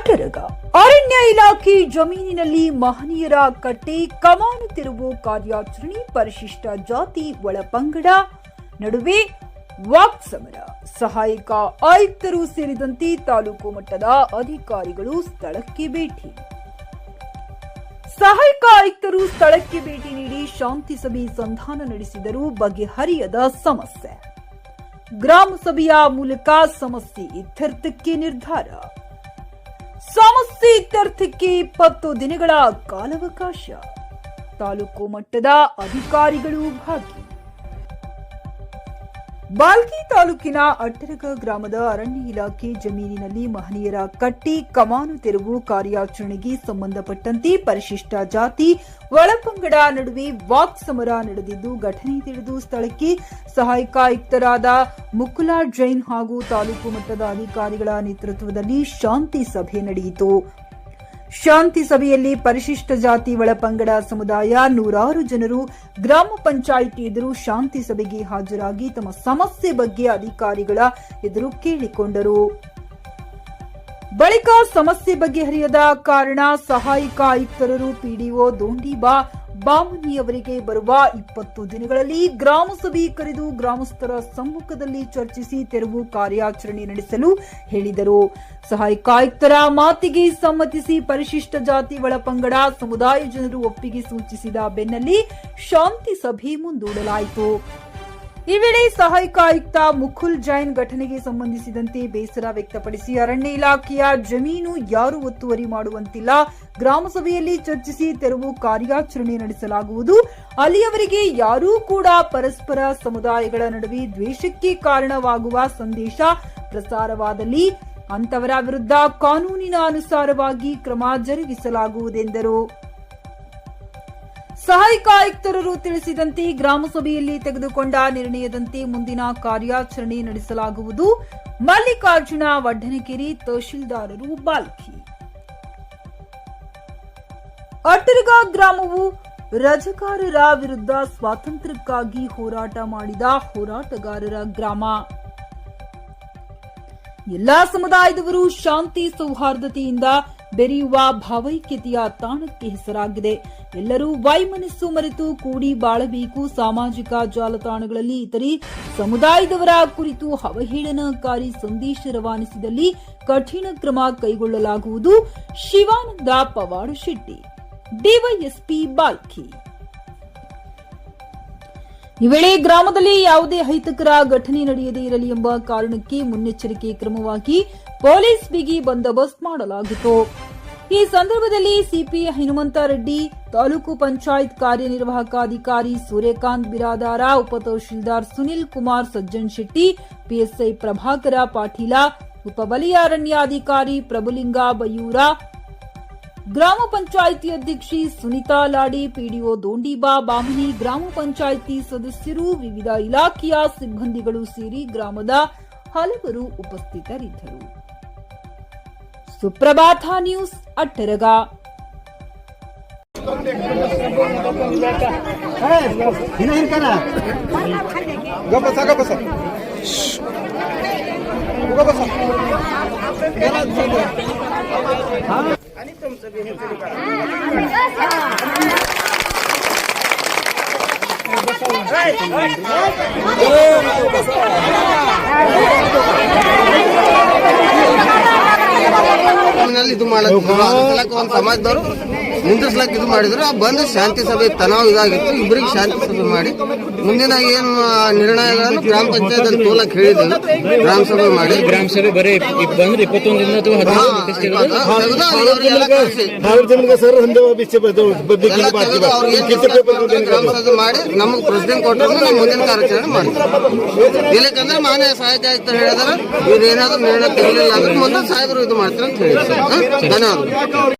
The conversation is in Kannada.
ಅಟ್ಟರಗ ಅರಣ್ಯ ಇಲಾಖೆ ಜಮೀನಿನಲ್ಲಿ ಮಹನೀಯರ ಕಟ್ಟಿ, ಕಮಾನು ತಿರುವು ಕಾರ್ಯಾಚರಣೆ, ಪರಿಶಿಷ್ಟ ಜಾತಿ ಒಳಪಂಗಡ ನಡುವೆ ವಾಕ್ ಸಮರ. ಸಹಾಯಕ ಆಯುಕ್ತರು ಸೇರಿದಂತೆ ತಾಲೂಕು ಮಟ್ಟದ ಅಧಿಕಾರಿಗಳು ಸ್ಥಳಕ್ಕೆ ಭೇಟಿ. ಸಹಾಯಕ ಆಯುಕ್ತರು ಸ್ಥಳಕ್ಕೆ ಭೇಟಿ ನೀಡಿ ಶಾಂತಿ ಸಭೆ ಸಂಧಾನ ನಡೆಸಿದರೂ ಬಗೆಹರಿಯದ ಸಮಸ್ಯೆ. ಗ್ರಾಮ ಸಭೆಯ ಮೂಲಕ ಸಮಸ್ಯೆ ಇತ್ಯರ್ಥಕ್ಕೆ ನಿರ್ಧಾರ. ಸಮಸ್ಯೆ ಇತ್ಯರ್ಥಕ್ಕೆ ಇಪ್ಪತ್ತು ದಿನಗಳ ಕಾಲಾವಕಾಶ. ತಾಲೂಕು ಮಟ್ಟದ ಅಧಿಕಾರಿಗಳು ಭಾಗಿ. ಬಾಲ್ಕಿ ತಾಲೂಕಿನ ಅಟ್ಟರಗ ಗ್ರಾಮದ ಅರಣ್ಯ ಇಲಾಖೆ ಜಮೀನಿನಲ್ಲಿ ಮಹನೀಯರ ಕಟ್ಟಿ, ಕಮಾನು ತೆರವು ಕಾರ್ಯಾಚರಣೆಗೆ ಸಂಬಂಧಪಟ್ಟಂತೆ ಪರಿಶಿಷ್ಟ ಜಾತಿ, ಒಳಪಂಗಡ ನಡುವೆ ವಾಕ್ ಸಮರ ನಡೆದಿದ್ದು, ಘಟನೆ ತಿಳಿದು ಸ್ಥಳಕ್ಕೆ ಸಹಾಯಕ ಆಯುಕ್ತರಾದ ಮುಕುಲಾ ಜೈನ್ ಹಾಗೂ ತಾಲೂಕು ಮಟ್ಟದ ಅಧಿಕಾರಿಗಳ ನೇತೃತ್ವದಲ್ಲಿ ಶಾಂತಿ ಸಭೆ ನಡೆಯಿತು. ಶಾಂತಿ ಸಭೆಯಲ್ಲಿ ಪರಿಶಿಷ್ಟ ಜಾತಿ ಒಳಪಂಗಡ ಸಮುದಾಯ ನೂರಾರು ಜನರು, ಗ್ರಾಮ ಪಂಚಾಯಿತಿ ಎದುರು ಶಾಂತಿ ಸಭೆಗೆ ಹಾಜರಾಗಿ ತಮ್ಮ ಸಮಸ್ಯೆ ಬಗ್ಗೆ ಅಧಿಕಾರಿಗಳ ಎದುರು ಕೇಳಿಕೊಂಡರು. ಬಳಿಕ ಸಮಸ್ಯೆ ಬಗೆಹರಿಯದ ಕಾರಣ ಸಹಾಯಕ ಆಯುಕ್ತರರು ಪಿಡಿಒ ದೋಂಡಿಬಾ ಬಾಮನಿಯವರಿಗೆ ಬರುವ ಇಪ್ಪತ್ತು ದಿನಗಳಲ್ಲಿ ಗ್ರಾಮ ಸಭೆ ಕರೆದು ಗ್ರಾಮಸ್ಥರ ಸಮ್ಮುಖದಲ್ಲಿ ಚರ್ಚಿಸಿ ತೆರವು ಕಾರ್ಯಾಚರಣೆ ನಡೆಸಲು ಹೇಳಿದರು. ಸಹಾಯಕ ಆಯುಕ್ತರ ಮಾತಿಗೆ ಸಮ್ಮತಿಸಿ ಪರಿಶಿಷ್ಟ ಜಾತಿ ಒಳಪಂಗಡ ಸಮುದಾಯ ಜನರು ಒಪ್ಪಿಗೆ ಸೂಚಿಸಿದ ಬೆನ್ನಲ್ಲಿ ಶಾಂತಿ ಸಭೆ ಮುಂದೂಡಲಾಯಿತು. ಈ ವೇಳೆ ಸಹಾಯಕ ಆಯುಕ್ತ ಮುಕುಲ್ ಜೈನ್ ಘಟನೆಗೆ ಸಂಬಂಧಿಸಿದಂತೆ ಬೇಸರ ವ್ಯಕ್ತಪಡಿಸಿ ಅರಣ್ಯ ಇಲಾಖೆಯ ಜಮೀನು ಯಾರು ಒತ್ತುವರಿ ಮಾಡುವಂತಿಲ್ಲ. ಗ್ರಾಮಸಭೆಯಲ್ಲಿ ಚರ್ಚಿಸಿ ತೆರವು ಕಾರ್ಯಾಚರಣೆ ನಡೆಸಲಾಗುವುದು. ಅಲ್ಲಿಯವರಿಗೆ ಯಾರೂ ಕೂಡ ಪರಸ್ಪರ ಸಮುದಾಯಗಳ ನಡುವೆ ದ್ವೇಷಕ್ಕೆ ಕಾರಣವಾಗುವ ಸಂದೇಶ ಪ್ರಸಾರವಾದಲ್ಲಿ. ಅಂತವರ ವಿರುದ್ಧ ಕಾನೂನಿನ ಅನುಸಾರವಾಗಿ ಕ್ರಮ ಜರುಗಿಸಲಾಗುವುದೆಂದರು. ಸಹಾಯಕ ಆಯುಕ್ತರರು ತಿಳಿಸಿದಂತೆ ಗ್ರಾಮಸಭೆಯಲ್ಲಿ ತೆಗೆದುಕೊಂಡ ನಿರ್ಣಯದಂತೆ ಮುಂದಿನ ಕಾರ್ಯಾಚರಣೆ ನಡೆಸಲಾಗುವುದು. ಮಲ್ಲಿಕಾರ್ಜುನ ವಡ್ಡನಕೇರಿ ತಹಶೀಲ್ದಾರರು ಬಾಲ್ಕಿ. ಅಟ್ಟರ್ಗ ಗ್ರಾಮವು ರಜಕಾರರ ವಿರುದ್ಧ ಸ್ವಾತಂತ್ರ್ಯಕ್ಕಾಗಿ ಹೋರಾಟ ಮಾಡಿದ ಹೋರಾಟಗಾರರ ಗ್ರಾಮ. ಎಲ್ಲಾ ಸಮುದಾಯದವರು ಶಾಂತಿ ಸೌಹಾರ್ದತೆಯಿಂದ ಬೆರೆಯುವ ಭಾವೈಕ್ಯತೆಯ ತಾಣಕ್ಕೆ ಹೆಸರಾಗಿದೆ. ಎಲ್ಲರೂ ವೈಮನಸ್ಸು ಮರೆತು ಕೂಡಿ ಬಾಳಬೇಕು. ಸಾಮಾಜಿಕ ಜಾಲತಾಣಗಳಲ್ಲಿ ಇತರೆ ಸಮುದಾಯದವರ ಕುರಿತು ಅವಹೇಳನಕಾರಿ ಸಂದೇಶ ರವಾನಿಸಿದಲ್ಲಿ ಕಠಿಣ ಕ್ರಮ ಕೈಗೊಳ್ಳಲಾಗುವುದು. ಶಿವಾನಂದ ಪವಾಡ ಶೆಟ್ಟಿ, ಡಿವೈಎಸ್ಪಿ ಬಾಲ್ಕಿ. ಈ ವೇಳೆ ಗ್ರಾಮದಲ್ಲಿ ಯಾವುದೇ ಅಹಿತಕರ ಘಟನೆ ನಡೆಯದೇ ಇರಲಿ ಎಂಬ ಕಾರಣಕ್ಕೆ ಮುನ್ನೆಚ್ಚರಿಕೆ ಕ್ರಮವಾಗಿ ಪೊಲೀಸ್ ಬಿಗಿ ಬಂದೋಬಸ್ತ್ ಮಾಡಲಾಗಿತ್ತು. ಈ ಸಂದರ್ಭದಲ್ಲಿ ಸಿಪಿ ಹನುಮಂತ ರೆಡ್ಡಿ, ತಾಲೂಕು ಪಂಚಾಯತ್ ಕಾರ್ಯನಿರ್ವಾಹಕ ಅಧಿಕಾರಿ ಸೂರ್ಯಕಾಂತ್ ಬಿರಾದಾರ, ಉಪ ತಹಶೀಲ್ದಾರ್ ಸುನಿಲ್ ಕುಮಾರ್ ಸಜ್ಜನ್ ಶೆಟ್ಟಿ, ಪಿಎಸ್ಐ ಪ್ರಭಾಕರ ಪಾಟೀಲ ಉಪವಲಯ ಅರಣ್ಯಾಧಿಕಾರಿ ಪ್ರಭುಲಿಂಗ ಬಯೂರ ಗ್ರಾಮ ಪಂಚಾಯಿತಿ ಅಧ್ಯಕ್ಷೆ ಸುನಿತಾ ಲಾಡಿ ಪಿಡಿಒ ದೋಂಡಿಬಾ ಬಾಮಿನಿ ಗ್ರಾಮ ಪಂಚಾಯಿತಿ ಸದಸ್ಯರು ವಿವಿಧ ಇಲಾಖೆಯ ಸಿಬ್ಬಂದಿಗಳು ಸೇರಿ ಗ್ರಾಮದ ಹಲವರು ಉಪಸ್ಥಿತರಿದ್ದರು ಸುಪ್ರಭಾತ ನ್ಯೂಸ್ ಅಟ್ಟರಗ Right. ನಲ್ಲಿ ಇದು ಮಾಡಕ್ ಒಂದು ಸಮಾಜದವರು ನಿಂದಿಸ್ಲಕ್ ಇದು ಮಾಡಿದ್ರು. ಆ ಬಂದು ಶಾಂತಿ ಸಭೆ ತನಾವ್ ಇದಾಗಿತ್ತು. ಇಬ್ಬರಿಗೆ ಶಾಂತಿ ಸಭೆ ಮಾಡಿ ಮುಂದಿನ ಏನು ನಿರ್ಣಯಗಳನ್ನು ಗ್ರಾಮ ಪಂಚಾಯತ್ ಅಲ್ಲಿ ತೋಲಕ್ ಹೇಳಿದ್ರು. ಗ್ರಾಮ ಸಭೆ ಮಾಡಿ. ಗ್ರಾಮ ಸಭೆ ಬರೀ ಬಂದ್ರೆ ಇಪ್ಪತ್ತೊಂದರಿಂದ ಗ್ರಾಮ ಸಭೆ ಮಾಡಿ ನಮ್ಗೆ ಪ್ರೆಸಿಡೆಂಟ್ ಕೊಟ್ಟರು ನಾವು ಮುಂದಿನ ಕಾರ್ಯಾಚರಣೆ ಮಾಡ್ತೀವಿ ಇಲ್ಲಕ್ಕಂದ್ರೆ ಮಾನ್ಯ ಸಹಾಯಕ ಆಯ್ತು ಹೇಳಿದ್ರೆ ಇವ್ರು ಏನಾದ್ರು ನಿರ್ಣಯ ತೆಗಲಿಲ್ಲ ಅಂದ್ರೆ ಮುಂದೆ ಸಾಹೇಬರು ಇದು ಮಾಡ್ತಾರೆ ಅಂತ ಹೇಳಿ ధన్యవాదాలు